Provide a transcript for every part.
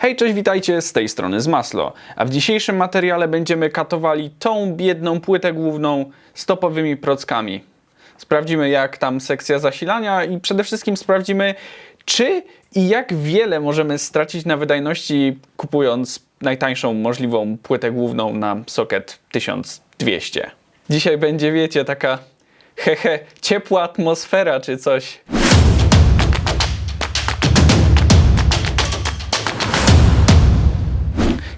Hej, cześć, witajcie z tej strony z Maslo. A w dzisiejszym materiale będziemy katowali tą biedną płytę główną z topowymi prockami. Sprawdzimy jak tam sekcja zasilania i przede wszystkim sprawdzimy czy i jak wiele możemy stracić na wydajności kupując najtańszą możliwą płytę główną na socket 1200. Dzisiaj będzie, wiecie, taka hehe, ciepła atmosfera czy coś.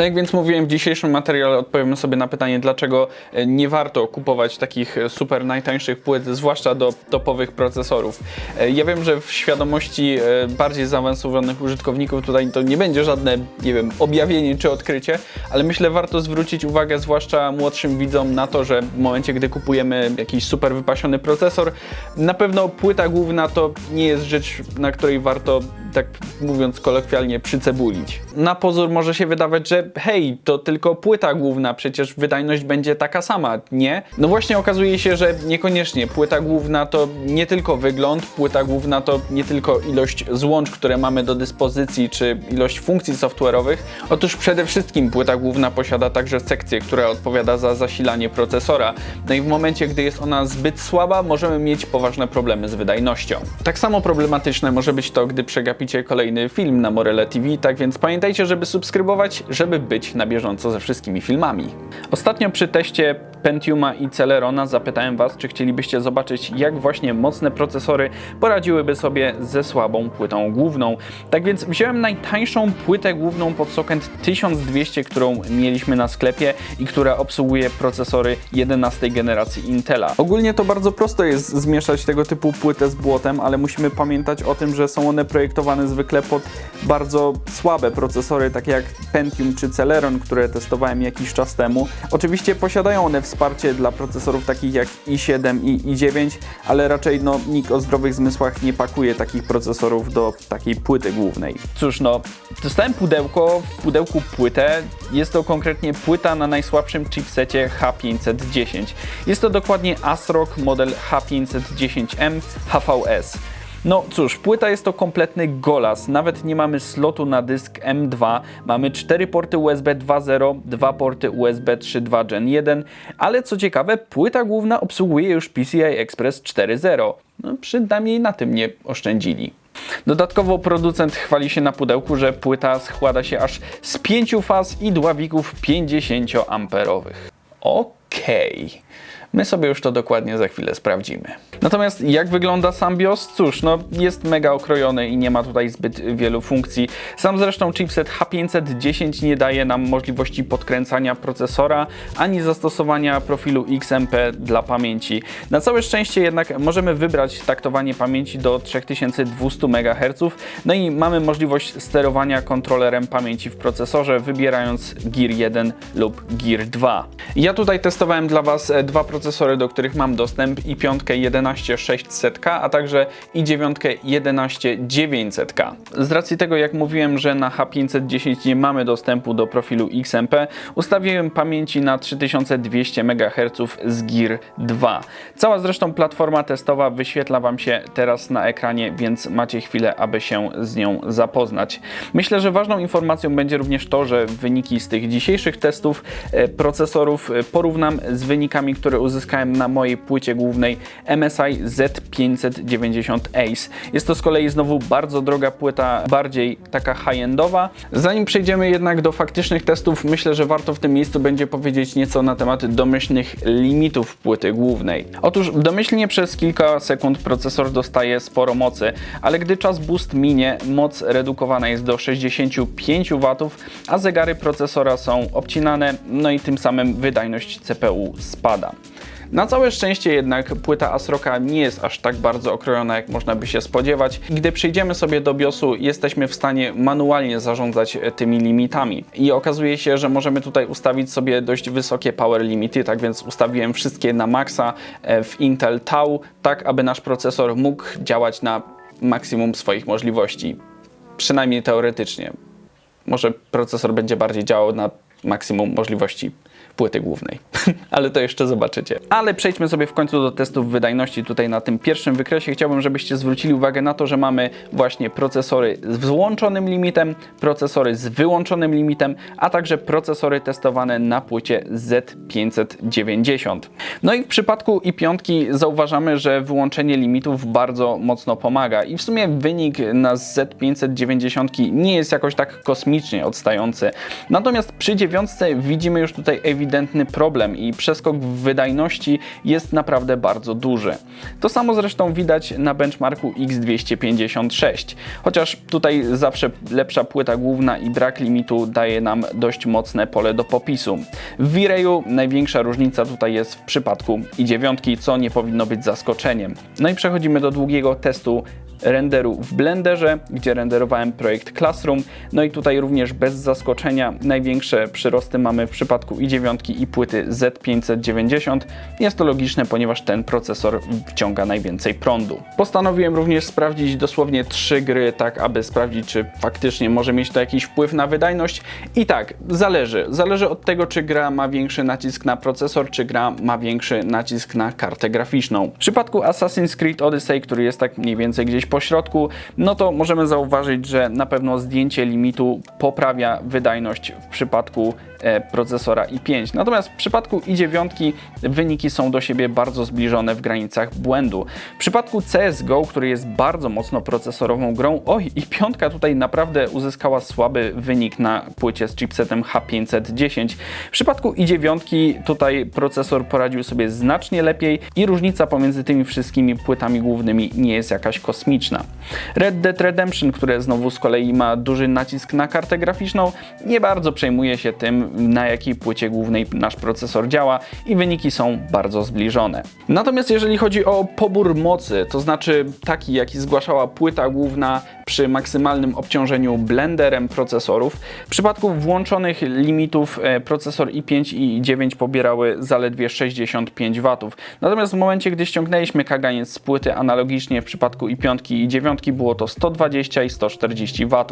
Tak jak więc mówiłem, w dzisiejszym materiale odpowiemy sobie na pytanie, dlaczego e, nie warto kupować takich e, super najtańszych płyt, zwłaszcza do topowych procesorów. E, Ja wiem, że w świadomości bardziej zaawansowanych użytkowników tutaj to nie będzie żadne, nie wiem, objawienie czy odkrycie, ale myślę warto zwrócić uwagę, zwłaszcza młodszym widzom, na to, że w momencie, gdy kupujemy jakiś super wypasiony procesor, na pewno płyta główna to nie jest rzecz, na której warto tak mówiąc kolokwialnie, przycebulić. Na pozór może się wydawać, że hej, to tylko płyta główna, przecież wydajność będzie taka sama, nie? No właśnie okazuje się, że niekoniecznie. Płyta główna to nie tylko wygląd, płyta główna to nie tylko ilość złącz, które mamy do dyspozycji, czy ilość funkcji software'owych. Otóż przede wszystkim płyta główna posiada także sekcję, która odpowiada za zasilanie procesora. No i w momencie, gdy jest ona zbyt słaba, możemy mieć poważne problemy z wydajnością. Tak samo problematyczne może być to, gdy przegapicie kolejny film na Morele TV, tak więc pamiętajcie, żeby subskrybować, żeby być na bieżąco ze wszystkimi filmami. Ostatnio przy teście Pentiuma i Celerona zapytałem Was, czy chcielibyście zobaczyć, jak właśnie mocne procesory poradziłyby sobie ze słabą płytą główną. Tak więc wziąłem najtańszą płytę główną pod socket 1200, którą mieliśmy na sklepie i która obsługuje procesory 11 generacji Intela. Ogólnie to bardzo prosto jest zmieszać tego typu płytę z błotem, ale musimy pamiętać o tym, że są one projektowane zwykle pod bardzo słabe procesory, takie jak Pentium czy Celeron, które testowałem jakiś czas temu. Oczywiście posiadają one wsparcie dla procesorów takich jak i7 i i9, ale raczej no, nikt o zdrowych zmysłach nie pakuje takich procesorów do takiej płyty głównej. Cóż no, dostałem pudełko, w pudełku płytę. Jest to konkretnie płyta na najsłabszym chipsecie H510. Jest to dokładnie ASRock model H510M HVS. No cóż, płyta jest to kompletny golas. Nawet nie mamy slotu na dysk M2. Mamy 4 porty USB 2.0, 2 porty USB 3.2 Gen 1, ale co ciekawe, płyta główna obsługuje już PCI Express 4.0. No, przynajmniej na tym nie oszczędzili. Dodatkowo producent chwali się na pudełku, że płyta składa się aż z 5 faz i dławików 50 amperowych. Okej. My sobie już to dokładnie za chwilę sprawdzimy. Natomiast jak wygląda sam BIOS? Cóż, no jest mega okrojony i nie ma tutaj zbyt wielu funkcji. Sam zresztą chipset H510 nie daje nam możliwości podkręcania procesora ani zastosowania profilu XMP dla pamięci. Na całe szczęście jednak możemy wybrać taktowanie pamięci do 3200 MHz, no i mamy możliwość sterowania kontrolerem pamięci w procesorze, wybierając Gear 1 lub Gear 2. Ja tutaj testowałem dla Was e, dwa procesory, do których mam dostęp i piątkę 11600K, a także i dziewiątkę 11900K. Z racji tego, jak mówiłem, że na H510 nie mamy dostępu do profilu XMP, ustawiłem pamięci na 3200 MHz z Gear 2. Cała zresztą platforma testowa wyświetla Wam się teraz na ekranie, więc macie chwilę, aby się z nią zapoznać. Myślę, że ważną informacją będzie również to, że wyniki z tych dzisiejszych testów e, procesorów e, porównam z wynikami, które uzyskałem na mojej płycie głównej MSI Z590 Ace. Jest to z kolei znowu bardzo droga płyta, bardziej taka high-endowa. Zanim przejdziemy jednak do faktycznych testów, myślę, że warto w tym miejscu będzie powiedzieć nieco na temat domyślnych limitów płyty głównej. Otóż domyślnie przez kilka sekund procesor dostaje sporo mocy, ale gdy czas boost minie, moc redukowana jest do 65 W, a zegary procesora są obcinane, no i tym samym wydajność CPU spada. Na całe szczęście jednak płyta ASRoCa nie jest aż tak bardzo okrojona, jak można by się spodziewać. Gdy przejdziemy sobie do BIOSu, jesteśmy w stanie manualnie zarządzać e, tymi limitami. I okazuje się, że możemy tutaj ustawić sobie dość wysokie power limity, tak więc ustawiłem wszystkie na maksa e, w Intel Tau, tak aby nasz procesor mógł działać na maksimum swoich możliwości. Przynajmniej teoretycznie. Może procesor będzie bardziej działał na maksimum możliwości płyty głównej. Ale to jeszcze zobaczycie. Ale przejdźmy sobie w końcu do testów wydajności. Tutaj na tym pierwszym wykresie chciałbym, żebyście zwrócili uwagę na to, że mamy właśnie procesory z włączonym limitem, procesory z wyłączonym limitem, a także procesory testowane na płycie Z590. No i w przypadku i5 zauważamy, że wyłączenie limitów bardzo mocno pomaga i w sumie wynik na Z590 nie jest jakoś tak kosmicznie odstający. Natomiast przy dziewiątce widzimy już tutaj ewidentny problem i przeskok w wydajności jest naprawdę bardzo duży. To samo zresztą widać na benchmarku X256, chociaż tutaj zawsze lepsza płyta główna i brak limitu daje nam dość mocne pole do popisu. W V-Rayu największa różnica tutaj jest w przypadku i9, co nie powinno być zaskoczeniem. No i przechodzimy do długiego testu renderu w Blenderze, gdzie renderowałem projekt Classroom. No i tutaj również bez zaskoczenia największe przyrosty mamy w przypadku i9 i płyty Z590. Jest to logiczne, ponieważ ten procesor wciąga najwięcej prądu. Postanowiłem również sprawdzić dosłownie trzy gry, tak aby sprawdzić, czy faktycznie może mieć to jakiś wpływ na wydajność. I tak, zależy. Zależy od tego, czy gra ma większy nacisk na procesor, czy gra ma większy nacisk na kartę graficzną. W przypadku Assassin's Creed Odyssey, który jest tak mniej więcej gdzieś po środku, no to możemy zauważyć, że na pewno zdjęcie limitu poprawia wydajność w przypadku e, procesora i5. Natomiast w przypadku i9 wyniki są do siebie bardzo zbliżone w granicach błędu. W przypadku CSGO, który jest bardzo mocno procesorową grą, oj, i piątka tutaj naprawdę uzyskała słaby wynik na płycie z chipsetem H510. W przypadku i9 tutaj procesor poradził sobie znacznie lepiej i różnica pomiędzy tymi wszystkimi płytami głównymi nie jest jakaś kosmiczna. Red Dead Redemption, które znowu z kolei ma duży nacisk na kartę graficzną, nie bardzo przejmuje się tym, na jakiej płycie głównej nasz procesor działa i wyniki są bardzo zbliżone. Natomiast jeżeli chodzi o pobór mocy, to znaczy taki, jaki zgłaszała płyta główna przy maksymalnym obciążeniu blenderem procesorów. W przypadku włączonych limitów e, procesor i5 i i9 pobierały zaledwie 65 W. Natomiast w momencie, gdy ściągnęliśmy kaganiec z płyty, analogicznie w przypadku i5 i i9 było to 120 i 140 W.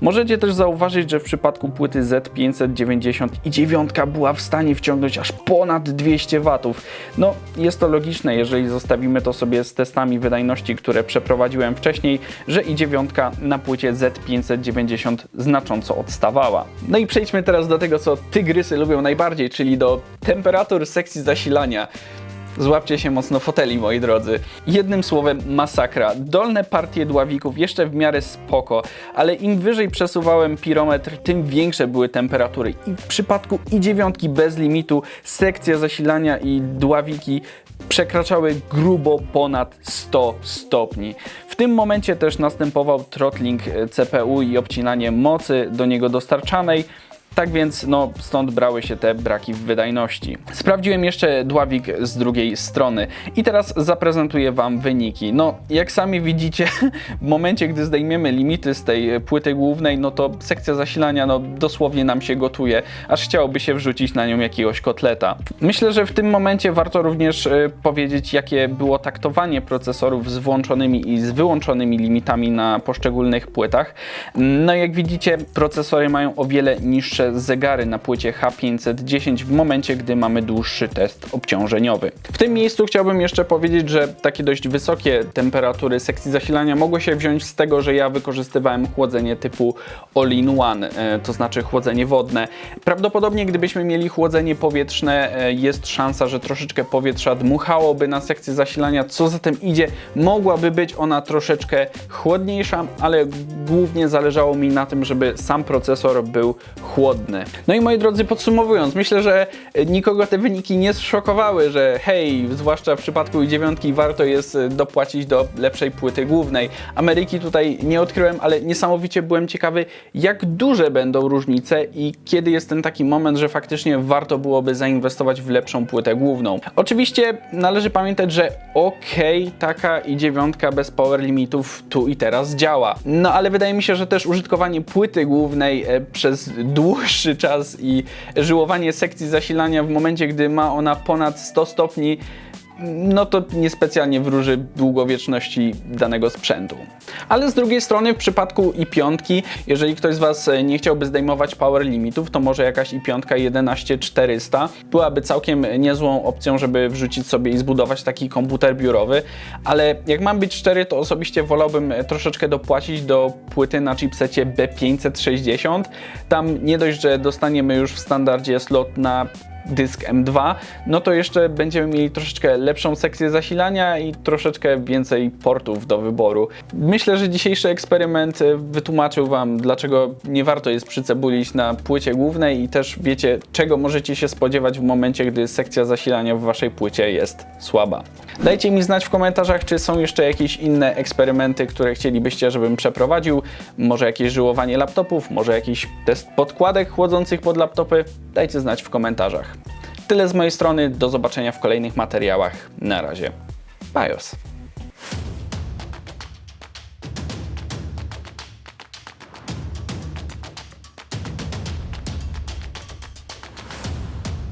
Możecie też zauważyć, że w przypadku płyty Z590 i 9 była w stanie wciągnąć aż ponad 200 W. No, jest to logiczne, jeżeli zostawimy to sobie z testami wydajności, które przeprowadziłem wcześniej, że i9 na płycie Z590 znacząco odstawała. No i przejdźmy teraz do tego, co tygrysy lubią najbardziej, czyli do temperatur sekcji zasilania. Złapcie się mocno foteli, moi drodzy. Jednym słowem, masakra. Dolne partie dławików jeszcze w miarę spoko, ale im wyżej przesuwałem pirometr, tym większe były temperatury. I w przypadku i dziewiątki bez limitu sekcja zasilania i dławiki przekraczały grubo ponad 100 stopni. W tym momencie też następował throttling CPU i obcinanie mocy do niego dostarczanej. Tak więc no, stąd brały się te braki w wydajności. Sprawdziłem jeszcze dławik z drugiej strony i teraz zaprezentuję Wam wyniki. No, jak sami widzicie, w momencie, gdy zdejmiemy limity z tej płyty głównej, no to sekcja zasilania no, dosłownie nam się gotuje, aż chciałoby się wrzucić na nią jakiegoś kotleta. Myślę, że w tym momencie warto również y, powiedzieć, jakie było taktowanie procesorów z włączonymi i z wyłączonymi limitami na poszczególnych płytach. No jak widzicie, procesory mają o wiele niższe zegary na płycie H510 w momencie, gdy mamy dłuższy test obciążeniowy. W tym miejscu chciałbym jeszcze powiedzieć, że takie dość wysokie temperatury sekcji zasilania mogły się wziąć z tego, że ja wykorzystywałem chłodzenie typu all-in-one, e, to znaczy chłodzenie wodne. Prawdopodobnie gdybyśmy mieli chłodzenie powietrzne, e, jest szansa, że troszeczkę powietrza dmuchałoby na sekcję zasilania, co za tym idzie, mogłaby być ona troszeczkę chłodniejsza, ale głównie zależało mi na tym, żeby sam procesor był chłodny no i moi drodzy, podsumowując, myślę, że nikogo te wyniki nie zszokowały, że hej, zwłaszcza w przypadku dziewiątki warto jest e, dopłacić do lepszej płyty głównej. Ameryki tutaj nie odkryłem, ale niesamowicie byłem ciekawy, jak duże będą różnice i kiedy jest ten taki moment, że faktycznie warto byłoby zainwestować w lepszą płytę główną. Oczywiście należy pamiętać, że okej, okay, taka i dziewiątka bez power limitów tu i teraz działa. No ale wydaje mi się, że też użytkowanie płyty głównej e, przez dłuższy dłuższy czas i żyłowanie sekcji zasilania w momencie, gdy ma ona ponad 100 stopni no to niespecjalnie wróży długowieczności danego sprzętu. Ale z drugiej strony w przypadku i5, jeżeli ktoś z Was e, nie chciałby zdejmować power limitów, to może jakaś i5 11400 byłaby całkiem niezłą opcją, żeby wrzucić sobie i zbudować taki komputer biurowy, ale jak mam być szczery, to osobiście wolałbym e, troszeczkę dopłacić do płyty na chipsecie B560. Tam nie dość, że dostaniemy już w standardzie slot na dysk M2, no to jeszcze będziemy mieli troszeczkę lepszą sekcję zasilania i troszeczkę więcej portów do wyboru. Myślę, że dzisiejszy eksperyment e, wytłumaczył Wam, dlaczego nie warto jest przycebulić na płycie głównej i też wiecie, czego możecie się spodziewać w momencie, gdy sekcja zasilania w Waszej płycie jest słaba. Dajcie mi znać w komentarzach, czy są jeszcze jakieś inne eksperymenty, które chcielibyście, żebym przeprowadził. Może jakieś żyłowanie laptopów, może jakiś test podkładek chłodzących pod laptopy. Dajcie znać w komentarzach. Tyle z mojej strony, do zobaczenia w kolejnych materiałach. Na razie. Bajos.